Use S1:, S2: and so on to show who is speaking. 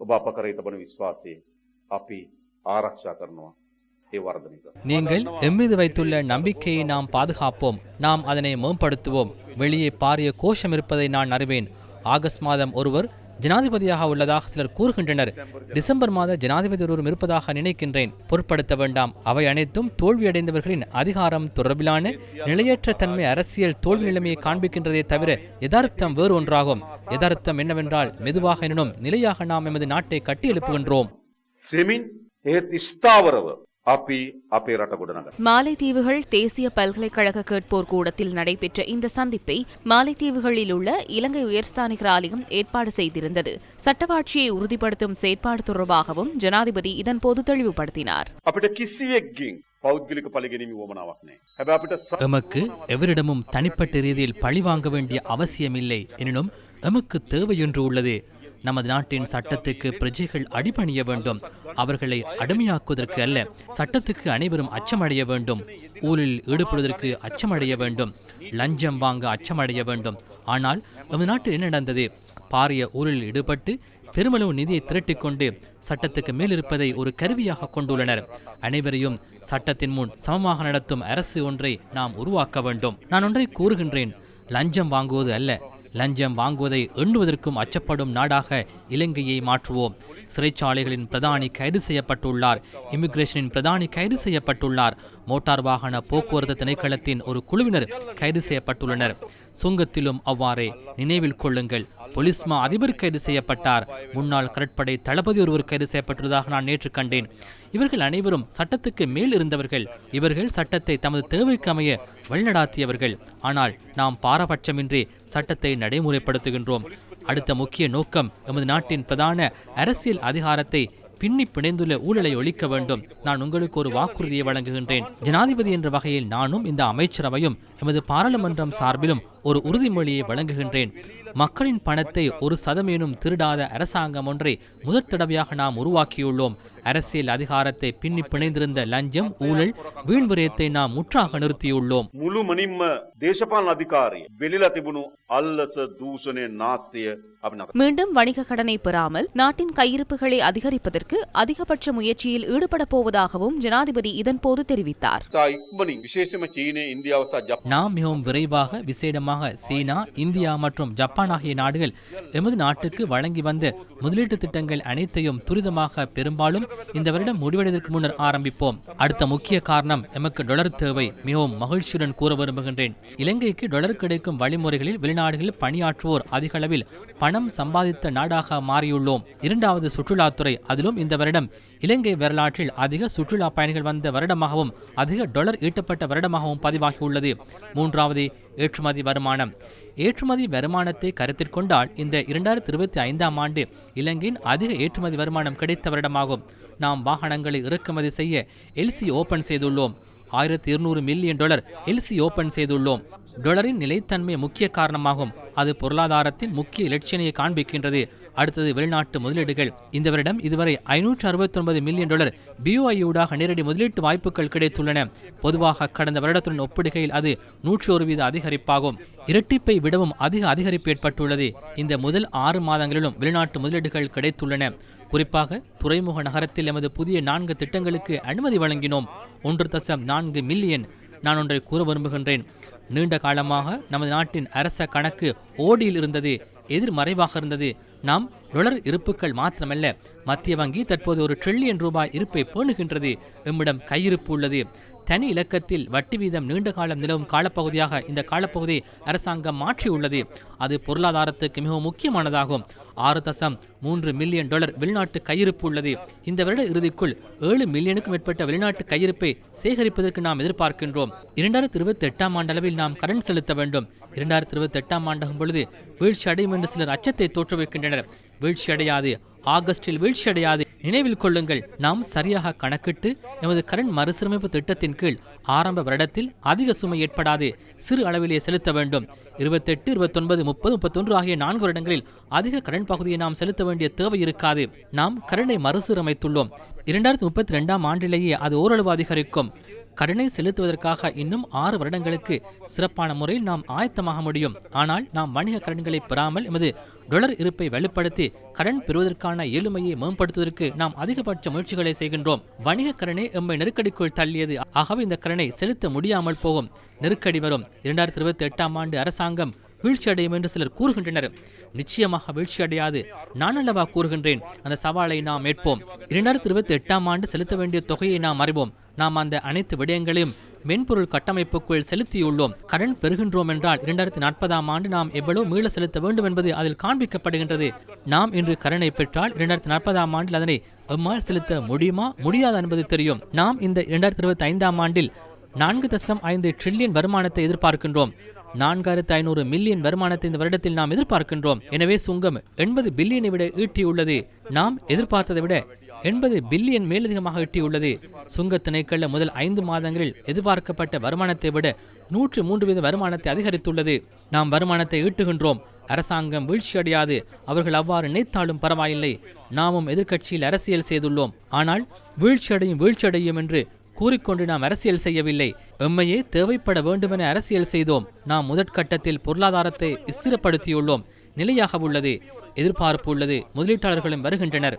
S1: ඔබ අප කරේ තබන විශ්වාසය අපි ආරක්ෂා කරනවා ඒ වර්ධනය කරනවා.
S2: நீங்கள் எம்மீது வைத்துள்ள நம்பிக்கையை நாம் பாதுகாப்போம் நாம் அதனை மேம்படுத்துவோம் வெளியே பாரிய கோஷம் இருப்பதை நான் அறிவேன் ஆகஸ்ட் மாதம் ஒருவர் ஜனாதிபதியாக உள்ளதாக சிலர் கூறுகின்றனர். டிசம்பர் மாத ஜனாதிபதி ஒருவரும் இருப்பதாக நினைக்கின்றேன். பொருட்படுத்த வேண்டாம். அவை அனைத்தும் தோல்வியடைந்தவர்களின் அதிகாரம் தொடர்பிலான நிலையற்ற தன்மை அரசியல் தோல்வி நிலைமையை காண்பிக்கின்றதே தவிர யதார்த்தம் வேறு ஒன்றாகும். யதார்த்தம் என்னவென்றால் மெதுவாக எனினும் நிலையாக நாம் எமது நாட்டை கட்டியெழுப்புகின்றோம்.
S3: மாலைத்தீவுகள் தேசிய பல்கலைக்கழக கேட்போர் கூடத்தில் நடைபெற்ற இந்த சந்திப்பை மாலைத்தீவுகளில் உள்ள இலங்கை உயர்ஸ்தானிகர் ஆலயம் ஏற்பாடு செய்திருந்தது. சட்டவாட்சியை உறுதிப்படுத்தும் செயற்பாடு தொடர்பாகவும் ஜனாதிபதி இதன் இதன்போது தெளிவுபடுத்தினார்.
S2: எமக்கு எவரிடமும் தனிப்பட்ட ரீதியில் பழி வாங்க வேண்டிய அவசியமில்லை. எனினும் எமக்கு தேவையொன்று உள்ளது. நமது நாட்டின் சட்டத்துக்கு பிரஜைகள் அடிபணிய வேண்டும். அவர்களை அடிமையாக்குவதற்கு அல்ல சட்டத்துக்கு அனைவரும் அச்சமடைய வேண்டும். ஊரில் ஈடுபடுவதற்கு அச்சமடைய வேண்டும். லஞ்சம் வாங்க அச்சமடைய வேண்டும். ஆனால் நமது நாட்டில் என்ன நடந்தது? பாரிய ஊரில் ஈடுபட்டு பெருமளவு நிதியை திரட்டிக் கொண்டு சட்டத்துக்கு மேல் இருப்பதை ஒரு கருவியாக கொண்டுள்ளனர். அனைவரையும் சட்டத்தின் முன் சமமாக நடத்தும் அரசு ஒன்றை நாம் உருவாக்க வேண்டும். நான் ஒன்றை கூறுகின்றேன். லஞ்சம் வாங்குவது அல்ல லஞ்சம் வாங்குவதை எண்ணுவதற்கும் அச்சப்படும் நாடாக இலங்கையை மாற்றுவோம். சிறைச்சாலைகளின் பிரதானி கைது செய்யப்பட்டுள்ளார். இமிகிரேஷனின் பிரதானி கைது செய்யப்பட்டுள்ளார். மோட்டார் வாகன போக்குவரத்து திணைக்களத்தின் ஒரு குழுவினர் கைது செய்யப்பட்டுள்ளனர். சுங்கத்திலும் அவ்வாறே நினைவில் கொள்ளுங்கள். பொலிஸ்மா அதிபர் கைது செய்யப்பட்டார். முன்னாள் கடற்படை தளபதி ஒருவர் கைது செய்யப்பட்டுள்ளதாக நான் நேற்று கண்டேன். இவர்கள் அனைவரும் சட்டத்துக்கு மேல் இருந்தவர்கள். இவர்கள் சட்டத்தை தமது தேவைக்கு அமைய வழிநடாத்தியவர்கள். ஆனால் நாம் பாரபட்சமின்றி சட்டத்தை நடைமுறைப்படுத்துகின்றோம். அடுத்த முக்கிய நோக்கம் எமது நாட்டின் பிரதான அரசியல் அதிகாரத்தை பின்னி பிணைந்துள்ள ஊழலை ஒழிக்க வேண்டும். நான் உங்களுக்கு ஒரு வாக்குறுதியை வழங்குகின்றேன். ஜனாதிபதி என்ற வகையில் நானும் இந்த அமைச்சரவையும் எமது பாராளுமன்றம் சார்பிலும் ஒரு உறுதிமொழியை வழங்குகின்றேன். மக்களின் பணத்தை ஒரு சதமேனும் திருடாத அரசாங்கம் ஒன்றை முதற் தடவையாக நாம் உருவாக்கியுள்ளோம். அரசியல் அதிகாரத்தை பின்னி பிணைந்திருந்த லஞ்சம் ஊழல் வீண் நாம் முற்றாக நிறுத்தியுள்ளோம்.
S1: முழு மணிம்ம தேசபால் அதிகாரி வெளியில திபுனு அல்லச தூசனே நாஸ்திய
S3: மீண்டும் வணிக கடனை பெறாமல் நாட்டின் கையிருப்புகளை அதிகரிப்பதற்கு அதிகபட்ச முயற்சியில் ஈடுபட போவதாகவும் ஜனாதிபதி இதன்போது தெரிவித்தார்.
S2: நாம் மிகவும் விரைவாக விசேடமாக சீனா இந்தியா மற்றும் ஜப்பான் ஆகிய நாடுகள் எமது நாட்டுக்கு வழங்கி வந்த முதலீட்டு திட்டங்கள் அனைத்தையும் துரிதமாக பெரும்பாலும் இந்த வருடம் முடிவடைவதற்கு முன்னர் ஆரம்பிப்போம். அடுத்த முக்கிய காரணம் எமக்கு டொலர் தேவை. மிகவும் மகிழ்ச்சியுடன் கூற விரும்புகின்றேன். இலங்கைக்கு டொலர் கிடைக்கும் வழிமுறைகளில் வெளிநாடுகளில் பணியாற்றுவோர் அதிக அளவில் பணம் சம்பாதித்த நாடாக மாறியுள்ளோம். இரண்டாவது சுற்றுலாத்துறை அதிலும் இந்த வருடம் இலங்கை வரலாற்றில் அதிக சுற்றுலா பயணிகள் வந்த வருடமாகவும் அதிக டொலர் ஈட்டப்பட்ட வருடமாகவும் பதிவாகியுள்ளது. மூன்றாவது ஏற்றுமதி வருமானம். ஏற்றுமதி வருமானத்தை கருத்தில் கொண்டால் இந்த இரண்டாயிரத்தி இருபத்தி ஐந்தாம் ஆண்டு இலங்கையின் அதிக ஏற்றுமதி வருமானம் கிடைத்த வருடமாகும். நாம் வாகனங்களை இறக்குமதி செய்ய எல்சி ஓபன் செய்துள்ளோம். ஆயிரத்தி இருநூறு மில்லியன் டாலர் எல்சி ஓபன் செய்துள்ளோம். டொலரின் நிலைத்தன்மை முக்கிய காரணமாகும். அது பொருளாதாரத்தின் முக்கிய இலட்சியனையை காண்பிக்கின்றது. அடுத்தது வெளிநாட்டு முதலீடுகள். இந்த வருடம் இதுவரை ஐநூற்று அறுபத்தொன்பது மில்லியன் டாலர் பிஓஐ நேரடி முதலீட்டு வாய்ப்புகள் கிடைத்துள்ளன. பொதுவாக கடந்த வருடத்துடன் ஒப்பிடுகையில் அது நூற்றி ஒரு வீத அதிகரிப்பாகும். இரட்டிப்பை விடவும் அதிக அதிகரிப்பு ஏற்பட்டுள்ளது. இந்த முதல் ஆறு மாதங்களிலும் வெளிநாட்டு முதலீடுகள் கிடைத்துள்ளன. குறிப்பாக துறைமுக நகரத்தில் எமது புதிய நான்கு திட்டங்களுக்கு அனுமதி வழங்கினோம். ஒன்று தசம் நான்கு மில்லியன். நான் ஒன்றை கூற விரும்புகின்றேன். நீண்ட காலமாக நமது நாட்டின் அரச கணக்கு ஓடியில் இருந்தது எதிர்மறைவாக இருந்தது. நாம் டொலர் இருப்புகள் மாத்திரமல்ல மத்திய வங்கி தற்போது ஒரு ட்ரில்லியன் ரூபாய் இருப்பை பேணுகின்றது. எம்மிடம் கையிருப்பு உள்ளது. தனி இலக்கத்தில் வட்டி வீதம் நீண்ட காலம் நிலவும் காலப்பகுதியாக இந்த காலப்பகுதி அரசாங்கம் மாற்றியுள்ளது அது பொருளாதாரத்துக்கு மிகவும் முக்கியமானதாகும். ஆறு தசம் மூன்று மில்லியன் டாலர் வெளிநாட்டு கையிருப்பு உள்ளது. இந்த வருட இறுதிக்குள் ஏழு மில்லியனுக்கும் மேற்பட்ட வெளிநாட்டு கையிருப்பை சேகரிப்பதற்கு நாம் எதிர்பார்க்கின்றோம். இரண்டாயிரத்தி இருபத்தி எட்டாம் ஆண்டளவில் நாம் கடன் செலுத்த வேண்டும். இரண்டாயிரத்தி இருபத்தி எட்டாம் ஆண்டாகும் பொழுது வீழ்ச்சி அடையும் என்று சிலர் அச்சத்தை தோற்றுவிக்கின்றனர். வீழ்ச்சி அடையாது ஆகஸ்டில் வீழ்ச்சி அடையாது நினைவில் கொள்ளுங்கள் நாம் சரியாக கணக்கிட்டு எமது கரண் மறுசீரமைப்பு திட்டத்தின் கீழ் ஆரம்ப வருடத்தில் அதிக சுமை ஏற்படாது. சிறு அளவிலே செலுத்த வேண்டும். இருபத்தெட்டு இருபத்தொன்பது முப்பது முப்பத்தொன்று ஆகிய நான்கு வருடங்களில் அதிக கடன் பகுதியை நாம் செலுத்த வேண்டிய தேவை இருக்காது. நாம் கரண்டை மறுசீரமைத்துள்ளோம். இரண்டாயிரத்தி முப்பத்தி ரெண்டாம் ஆண்டிலேயே அது ஓரளவு அதிகரிக்கும். கடனை செலுத்துவதற்காக இன்னும் ஆறு வருடங்களுக்கு சிறப்பான முறையில் நாம் ஆயத்தமாக முடியும். ஆனால் நாம் வணிக கடன்களை பெறாமல் எமது டொலர் இருப்பை வலுப்படுத்தி கடன் பெறுவதற்கான ஏழுமையை மேம்படுத்துவதற்கு நாம் அதிகபட்ச முயற்சிகளை செய்கின்றோம். வணிக கடனை எம்மை நெருக்கடிக்குள் தள்ளியது. ஆகவே இந்த கடனை செலுத்த முடியாமல் போகும். நெருக்கடி வரும். இரண்டாயிரத்தி இருபத்தி எட்டாம் ஆண்டு அரசாங்கம் வீழ்ச்சியடையும் என்று சிலர் கூறுகின்றனர். நிச்சயமாக வீழ்ச்சியடையாது. நான் அல்லவா கூறுகின்றேன்? அந்த சவாலை நாம் ஏற்போம். இரண்டாயிரத்தி இருபத்தி எட்டாம் ஆண்டு செலுத்த வேண்டிய தொகையை நாம் அறிவோம். நாம் அந்த அனைத்து விடயங்களையும் மென்பொருள் கட்டமைப்புக்குள் செலுத்தியுள்ளோம். கடன் பெறுகின்றோம் என்றால் இரண்டாயிரத்தி நாற்பதாம் ஆண்டு நாம் எவ்வளவு மீள செலுத்த வேண்டும் என்பது அதில் காண்பிக்கப்படுகின்றது. நாம் இன்று கடனை பெற்றால் இரண்டாயிரத்தி நாற்பதாம் ஆண்டில் அதனை எம்மால் செலுத்த முடியுமா? முடியாது என்பது தெரியும். நாம் இந்த இரண்டாயிரத்தி இருபத்தி ஐந்தாம் ஆண்டில் நான்கு தசம் ஐந்து ட்ரில்லியன் வருமானத்தை எதிர்பார்க்கின்றோம். நான்காயிரத்து ஐநூறு மில்லியன் வருமானத்தை இந்த வருடத்தில் நாம் எதிர்பார்க்கின்றோம். எனவே சுங்கம் எண்பது பில்லியனை விட ஈட்டியுள்ளது. நாம் எதிர்பார்த்ததை விட எண்பது பில்லியன் மேலதிகமாக ஈட்டியுள்ளது. சுங்க திணைக்கள முதல் ஐந்து மாதங்களில் எதிர்பார்க்கப்பட்ட வருமானத்தை விட நூற்று மூன்று வீத வருமானத்தை அதிகரித்துள்ளது. நாம் வருமானத்தை ஈட்டுகின்றோம். அரசாங்கம் வீழ்ச்சியடையாது அவர்கள் அவ்வாறு நினைத்தாலும் பரவாயில்லை. நாமும் எதிர்க்கட்சியில் அரசியல் செய்துள்ளோம். ஆனால் வீழ்ச்சியடையும் வீழ்ச்சியடையும் என்று கூறிக்கொண்டு நாம் அரசியல் செய்யவில்லை. எம்மையே தேவைப்பட வேண்டுமென அரசியல் செய்தோம். நாம் முதற்கட்டத்தில் பொருளாதாரத்தை ஸ்திரப்படுத்தியுள்ளோம். நிலையாக உள்ளது. எதிர்பார்ப்பு உள்ளது. முதலீட்டாளர்களும் வருகின்றனர்.